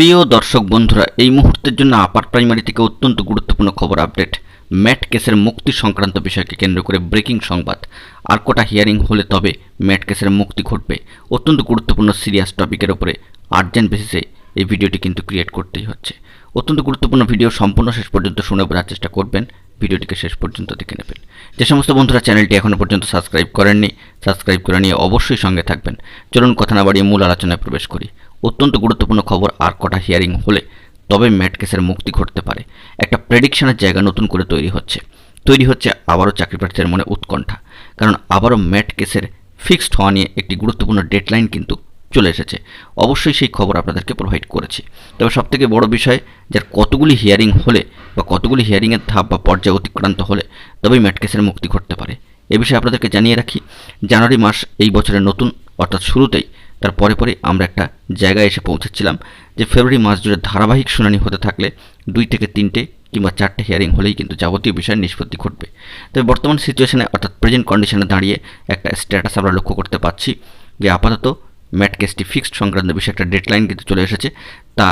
প্রিয় দর্শক বন্ধুরা, এই মুহূর্তের জন্য আপার প্রাইমারি থেকে অত্যন্ত গুরুত্বপূর্ণ খবর আপডেট ম্যাট কেসের মুক্তি সংক্রান্ত বিষয়কে কেন্দ্র করে ব্রেকিং সংবাদ। আর কটা হিয়ারিং হলে তবে ম্যাট কেসের মুক্তি ঘটবে। অত্যন্ত গুরুত্বপূর্ণ সিরিয়াস টপিকের ওপরে আর্জেন্ট বেসিসে এই ভিডিওটি কিন্তু ক্রিয়েট করতেই হচ্ছে। অত্যন্ত গুরুত্বপূর্ণ ভিডিও সম্পূর্ণ শেষ পর্যন্ত শুনে বোঝার চেষ্টা করবেন। ভিডিওটিকে শেষ পর্যন্ত দেখে নেবেন। যে সমস্ত বন্ধুরা চ্যানেলটি এখনও পর্যন্ত সাবস্ক্রাইব করেননি সাবস্ক্রাইব করে নিয়ে অবশ্যই সঙ্গে থাকবেন। চলুন কথা না বাড়িয়ে মূল আলোচনায় প্রবেশ করি। অত্যন্ত গুরুত্বপূর্ণ খবর আর কটা হিয়ারিং হলে তবে ম্যাট কেসের মুক্তি ঘটতে পারে। একটা প্রেডিকশনের জায়গা নতুন করে তৈরি হচ্ছে। তৈরি হচ্ছে আবারও চাকরি প্রার্থীদের মনে উৎকণ্ঠা। কারণ আবারও ম্যাট কেসের ফিক্সড হওয়া নিয়ে একটি গুরুত্বপূর্ণ ডেডলাইন কিন্তু চলে এসেছে। অবশ্যই সেই খবর আপনাদেরকে প্রোভাইড করেছি। তবে সবথেকে বড় বিষয়, যার কতগুলি হিয়ারিং হলে বা কতগুলি হিয়ারিংয়ের ধাপ বা পর্যায়ে অতিক্রান্ত হলে তবেই ম্যাট কেসের মুক্তি ঘটতে পারে। এ বিষয়ে আপনাদেরকে জানিয়ে রাখি, জানুয়ারি মাস এই বছরের নতুন অর্থাৎ শুরুতেই, তার পরে পরে আমরা একটা জায়গায় এসে পৌঁছেছিলাম যে ফেব্রুয়ারি মাস জুড়ে ধারাবাহিক শুনানি হতে থাকলে দুই থেকে তিনটে কিংবা চারটে হিয়ারিং হলেই কিন্তু যাবতীয় বিষয়ের নিষ্পত্তি ঘটবে। তবে বর্তমান সিচুয়েশনে অর্থাৎ প্রেজেন্ট কন্ডিশনে দাঁড়িয়ে একটা স্ট্যাটাস আমরা লক্ষ্য করতে পারছি যে আপাতত ম্যাট কেসটি ফিক্সড সংক্রান্ত বিষয়ে একটা ডেডলাইন কিন্তু চলে এসেছে। তা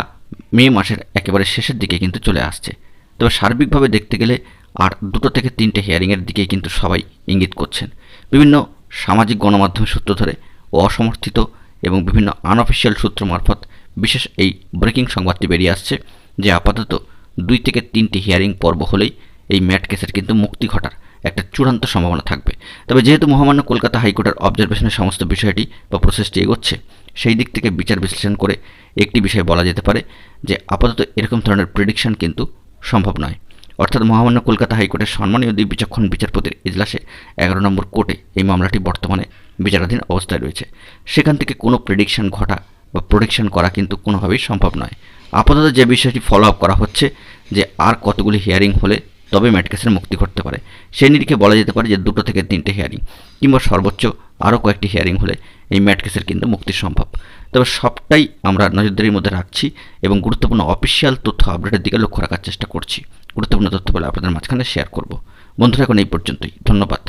মে মাসের একেবারে শেষের দিকে কিন্তু চলে আসছে। তবে সার্বিকভাবে দেখতে গেলে আর দুটো থেকে তিনটে হিয়ারিংয়ের দিকেই কিন্তু সবাই ইঙ্গিত করছেন। বিভিন্ন সামাজিক গণমাধ্যম সূত্র ধরে ও অসমর্থিত এবং বিভিন্ন আনঅফিসিয়াল সূত্র মারফত বিশেষ এই ব্রেকিং সংবাদটি বেরিয়ে আসছে যে আপাতত দুই থেকে তিনটি হিয়ারিং পর্ব হলেই এই ম্যাট কেসের কিন্তু মুক্তি ঘটার একটা চূড়ান্ত সম্ভাবনা থাকবে। তবে যেহেতু মহামান্য কলকাতা হাইকোর্টের অবজারভেশনের সমস্ত বিষয়টি বা প্রসেসটি এগোচ্ছে, সেই দিক থেকে বিচার বিশ্লেষণ করে একটি বিষয় বলা যেতে পারে যে আপাতত এরকম ধরনের প্রেডিকশন কিন্তু সম্ভব নয়। অর্থাৎ মহামান্য কলকাতা হাইকোর্টের সম্মানীয় দ্বীপ বিচক্ষণ বিচারপতির ইজলাসে এগারো নম্বর কোর্টে এই মামলাটি বর্তমানে বিচারাধীন অবস্থায় রয়েছে। সেখান থেকে কোনো প্রেডিকশন ঘটা বা প্রোডিকশন করা কিন্তু কোনোভাবেই সম্ভব নয়। আপাতত যে বিষয়টি ফলো আপ করা হচ্ছে যে আর কতগুলি হিয়ারিং হলে তবে ম্যাটকেসের মুক্তি ঘটতে পারে। সেই নিরিখে বলা যেতে পারে যে দুটো থেকে তিনটে হিয়ারিং কিংবা সর্বোচ্চ আরও কয়েকটি হিয়ারিং হলে এই ম্যাটকেসের কিন্তু মুক্তি সম্ভব। তবে সবটাই আমরা নজরদারির মধ্যে রাখছি এবং গুরুত্বপূর্ণ অফিসিয়াল তথ্য আপডেটের দিকে লক্ষ্য রাখার চেষ্টা করছি। গুরুত্বপূর্ণ তথ্য বলে আপনাদের মাঝখানে শেয়ার করব। বন্ধুরা, এখন এই পর্যন্তই। ধন্যবাদ।